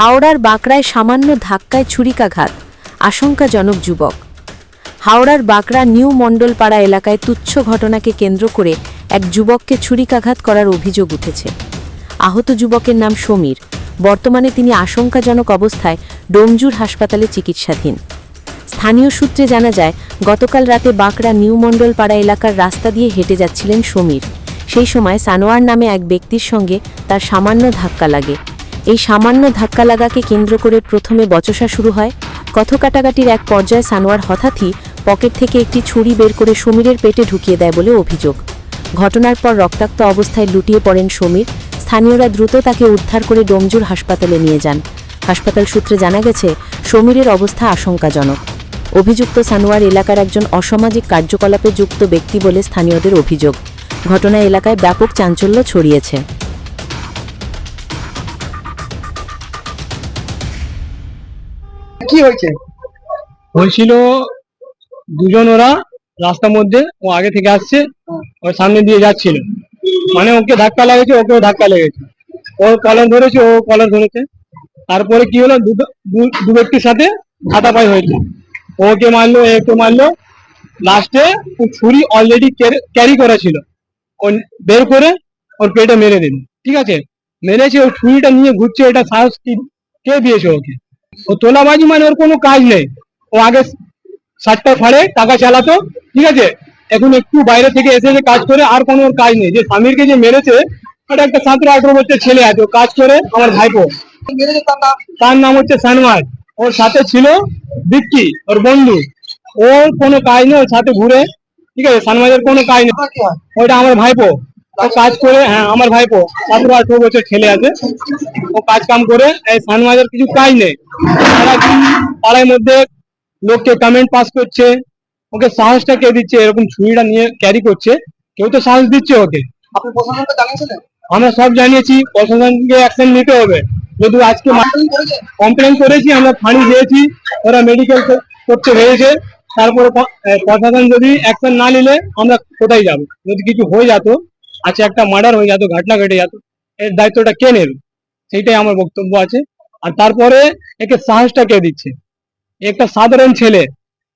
হাওড়ার বাঁকড়ায় সামান্য ধাক্কায় ছুরিকাঘাত, আশঙ্কাজনক যুবক। হাওড়ার বাঁকড়া নিউ মণ্ডলপাড়া এলাকায় তুচ্ছ ঘটনাকে কেন্দ্র করে এক যুবককে ছুরিকাঘাত করার অভিযোগ উঠেছে। আহত যুবকের নাম সমীর। বর্তমানে তিনি আশঙ্কাজনক অবস্থায় ডোমজুর হাসপাতালে চিকিৎসাধীন। স্থানীয় সূত্রে জানা যায়, গতকাল রাতে বাঁকড়া নিউ মণ্ডলপাড়া এলাকার রাস্তা দিয়ে হেঁটে যাচ্ছিলেন সমীর। সেই সময় সানোয়ার নামে এক ব্যক্তির সঙ্গে তার সামান্য ধাক্কা লাগে। এই সামান্য ধাক্কা লাগাকে কেন্দ্র করে প্রথমে বচসা শুরু হয়। কথকাটাকাটির এক পর্যায়ে সানোয়ার হঠাৎই পকেট থেকে একটি ছুরি বের করে সমীরের পেটে ঢুকিয়ে দেয় বলে অভিযোগ। ঘটনার পর রক্তাক্ত অবস্থায় লুটিয়ে পড়েন সমীর। স্থানীয়রা দ্রুত তাকে উদ্ধার করে ডোমজুর হাসপাতালে নিয়ে যান। হাসপাতাল সূত্রে জানা গেছে, সমীরের অবস্থা আশঙ্কাজনক। অভিযুক্ত সানোয়ার এলাকার একজন অসামাজিক কার্যকলাপে যুক্ত ব্যক্তি বলে স্থানীয়দের অভিযোগ। ঘটনা এলাকায় ব্যাপক চাঞ্চল্য ছড়িয়েছে। কি হয়েছে? হয়েছিল দুজন ওরা রাস্তার মধ্যে ও আগে থেকে আসছে ওর সামনে দিয়ে যাচ্ছিল। মানে ওকে ধাক্কা লেগেছে, ওকেও ধাক্কা লেগেছে। ও কলার ধরেছে, ও কলার ধরেছে। তারপরে কি হলো দু- ব্যক্তির সাথে হাতাপাই হয়েছে। ওকে মারলো, একে মারলো। লাস্টে ও ছুরি অলরেডি ক্যারি করা ছিল ও বের করে ওর পেটে মেরে দিল। ঠিক আছে? মেরেছে, ও ছুরিটা নিয়ে ঘুরছে, এটা সাহস কে দিয়েছে ওকে? ও তোলাবাজি মানে ওর কোনো কাজ নেই। ও আগে সাতটা ফাড়ে, টাকা চালাতো, ঠিক আছে? এখন একটু বাইরে থেকে এসে যে কাজ করে, আর কোনো ওর কাজ নেই। যে স্বামীরকে যে মেরেছে, ওটা একটা সতেরো আঠেরো বছর ছেলে আছে, ও কাজ করে আমার ভাইপো। তার নাম হচ্ছে সানমাজ ওর সাথে ছিল বিক্কি ওর বন্ধু। ওর কোনো কাজ নেই, ওর সাথে ঘুরে, ঠিক আছে? সানমাজের কোনো কাজ নেই। ওইটা আমার ভাইপো। ও কাজ করে হ্যাঁ আমার ভাইপো সতেরো আঠেরো বছর ছেলে আছে। ও কাজ কাম করে এই সানমাজের কিছু কাজ নেই। পাড়ার মধ্যে লোককে কমেন্ট পাস করছে ওকে সাহসটা কে দিচ্ছে এরকম ছুরিটা নিয়ে ক্যারি করছে। কেউ তো সাহস দিচ্ছে ওকে। আমরা সব জানিয়েছি প্রশাসনকে অ্যাকশন নিতে হবে। যদি আজকে কমপ্লেন করেছি? আমরা ফাঁড়ি দিয়েছি ওরা মেডিকেল করতে হয়েছে। তারপরে প্রশাসন যদি অ্যাকশন না নিলে আমরা কোথায় যাব? যদি কিছু হয়ে যেত আছে একটা মার্ডার হয়ে যেত ঘটনা ঘটে যেত। এর দায়িত্বটা কে নেবে? সেইটাই আমার বক্তব্য আছে। আর তারপরে একে সাহসটা কে দিচ্ছে? একটা সাধারণ ছেলে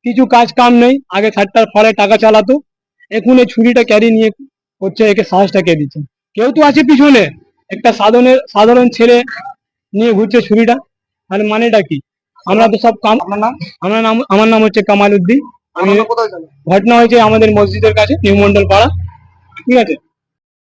কিছু কাজ কাম নেই আগে সাতটার ফলে টাকা চালাতো এখন এই ছুরিটা ক্যারি নিয়ে হচ্ছে একে সাহসটা কে দিচ্ছে? কেউ তো আছে পিছনে। একটা সাধারণ সাধারণ ছেলে নিয়ে ঘুরছে ছুরিটা। তাহলে মানেটা কি? আমরা তো সব কাম আমার নাম আমার নাম হচ্ছে কামাল উদ্দিন। ঘটনা হয়েছে আমাদের মসজিদের কাছে নিউ মন্ডল পাড়া ঠিক আছে?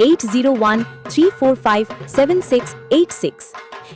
801 345 7686.